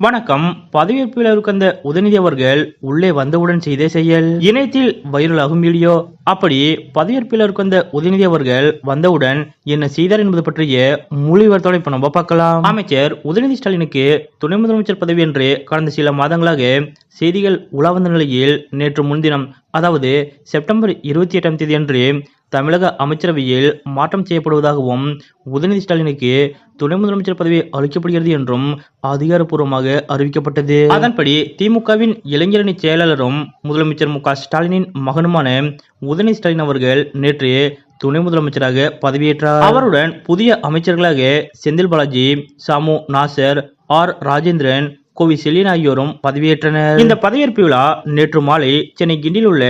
வணக்கம். பதவியேற்பில் இருக்கந்த உதயநிதி அவர்கள் உள்ளே வந்தவுடன் செய்த செயல் இணையத்தில் வைரலாகும் வீடியோ. அப்படி பதவியேற்பில் இருந்த உதயநிதி அவர்கள் வந்தவுடன் என்ன செய்தார் என்பது பற்றிய முழு விவரத்தோட இப்ப நம்ம பார்க்கலாம். அமைச்சர் உதயநிதி ஸ்டாலினுக்கு துணை முதலமைச்சர் பதவி என்று கடந்த சில மாதங்களாக செய்திகள் உலா வந்த நிலையில் நேற்று முன்தினம் அதாவது செப்டம்பர் இருபத்தி எட்டாம் தேதி அன்று தமிழக அமைச்சரவையில் மாற்றம் செய்யப்படுவதாகவும் உதயநிதி ஸ்டாலினுக்கு துணை முதலமைச்சர் பதவி அளிக்கப்படுகிறது என்றும் அதிகாரப்பூர்வமாக அறிவிக்கப்பட்டது. அதன்படி திமுகவின் இளைஞரணி செயலாளரும் முதலமைச்சர் மு க ஸ்டாலினின் மகனுமான உதயநிதி ஸ்டாலின் அவர்கள் நேற்று துணை முதலமைச்சராக பதவியேற்றார். அவருடன் புதிய அமைச்சர்களாக செந்தில் பாலாஜி சாமு நாசர் ஆர். ராஜேந்திரன் கோவி செல்லின் ஆகியோரும் பதவியேற்றனர். இந்த பதவியேற்பு விழா நேற்று மாலை சென்னை கிண்டியில் உள்ள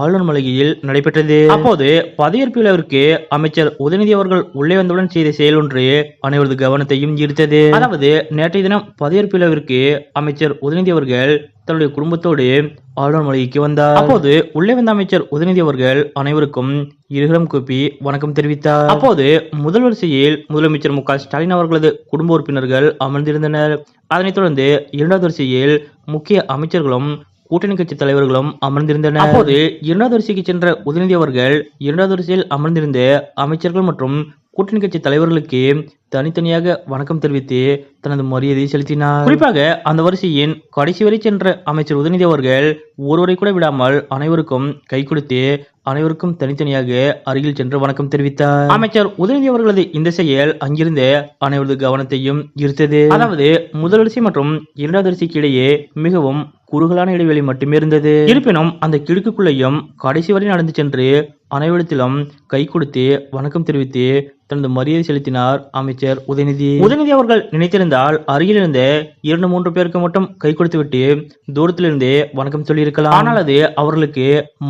ஆளுநர் மாளிகையில் நடைபெற்றது. அப்போது பதவியேற்பு விழாவிற்கு அமைச்சர் உதயநிதி அவர்கள் உள்ளே வந்தவுடன் செய்த செயல் ஒன்று அனைவரது கவனத்தையும் ஈர்த்தது. அதாவது நேற்றைய தினம் பதவியேற்பு விழாவிற்கு அமைச்சர் உதயநிதி அவர்கள் தன்னுடைய குடும்பத்தோடு ஆளுநர் மாளிகைக்கு வந்தார். அப்போது உள்ளே வந்த அமைச்சர் உதயநிதி அவர்கள் அனைவருக்கும் இருகரம் கூப்பி வணக்கம் தெரிவித்தார். அப்போது முதல் வரிசையில் முதலமைச்சர் மு க ஸ்டாலின் அவர்களது குடும்ப உறுப்பினர்கள் அமர்ந்திருந்தனர். அதனைத் தொடர்ந்து இரண்டாவது வரிசையில் முக்கிய அமைச்சர்களும் கூட்டணி கட்சி தலைவர்களும் அமர்ந்திருந்தனர். அப்போது இரண்டாவது வரிசைக்கு சென்ற உதயநிதி அவர்கள் இரண்டாவது வரிசையில் அமர்ந்திருந்த அமைச்சர்கள் மற்றும் கூட்டணி கட்சி தலைவர்களுக்கு தனித்தனியாக வணக்கம் தெரிவித்து தனது மரியாதையை செலுத்தினார். குறிப்பாக அந்த வரிசையின் கடைசி வரை சென்ற அமைச்சர் உதயநிதி அவர்கள் ஒருவரை கூட விடாமல் அனைவருக்கும் கை கொடுத்து அனைவருக்கும் தனித்தனியாக அருகில் சென்று வணக்கம் தெரிவித்தார். அமைச்சர் உதயநிதி அவர்களது இந்த செயல் அங்கிருந்து அனைவரது கவனத்தையும் ஈர்த்தது. அதாவது முதல் வரிசை மற்றும் இரண்டாவது வரிசைக்கு இடையே மிகவும் குறுகலான இடைவெளி மட்டுமே இருந்தது. இருப்பினும் அந்த கிடுக்குக்குள்ளேயும் கடைசி வரை நடந்து சென்று அனைவரிடத்திலும் கை கொடுத்து வணக்கம் தெரிவித்து தனது மரியாதை செலுத்தினார் அமைச்சர் உதயநிதி. உதயநிதி அவர்கள் நினைத்திருந்தால் அருகில் இருந்த இரண்டு மூன்று பேருக்கு மட்டும் கை கொடுத்துவிட்டு தூரத்திலிருந்தே வணக்கம் சொல்லியிருக்கலாம். ஆனால் அது அவர்களுக்கு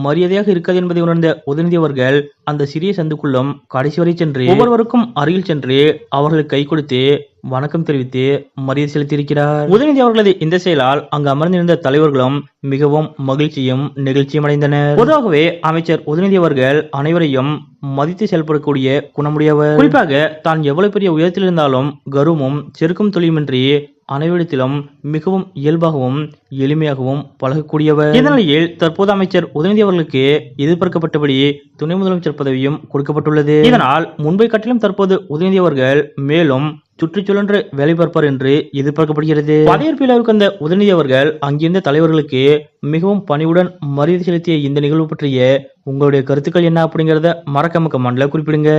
மரியாதையாக இருக்காது என்பதை உணர்ந்த உதயநிதி அவர்கள் அந்த சிறிய சந்துக்குள்ளும் கடைசி வரை சென்று ஒவ்வொருவருக்கும் அருகில் சென்று அவர்களுக்கு கை கொடுத்து வணக்கம் தெரிவித்து மரியாதை செலுத்தியிருக்கிறார். உதயநிதி அவர்களது இந்த செயலால் அங்கு அமர்ந்திருந்த தலைவர்களும் மிகவும் மகிழ்ச்சியும் நெகிழ்ச்சியும் அடைந்தனர். பொதுவாகவே அமைச்சர் உதயநிதி அவர்கள் அனைவரையும் மதித்து செயல்படக்கூடிய குணமுடையவர். குறிப்பாக தான் எவ்வளவு பெரிய உயரத்தில் இருந்தாலும் கர்வமும் செருக்கும் தொழிலுமின்றி அனைவரிடத்திலும் மிகவும் இயல்பாகவும் எளிமையாகவும் பழகக்கூடியவர். இந்த நிலையில் தற்போது அமைச்சர் உதயநிதி அவர்களுக்கு எதிர்பார்க்கப்பட்டபடி துணை முதலமைச்சர் பதவியும் கொடுக்கப்பட்டுள்ளது. இதனால் முன்பை காட்டிலும் தற்போது உதயநிதி அவர்கள் மேலும் சுற்றுச்சூழன்று வேலை பார்ப்பார் என்று எதிர்பார்க்கப்படுகிறது. பதவியேற்பில் இருந்த உதயநிதி அவர்கள் அங்கிருந்த தலைவர்களுக்கு மிகவும் பணிவுடன் மரியாதை செலுத்திய இந்த நிகழ்வு பற்றிய உங்களுடைய கருத்துக்கள் என்ன அப்படிங்கறத மறக்காம கமெண்ட்ல குறிப்பிடுங்க.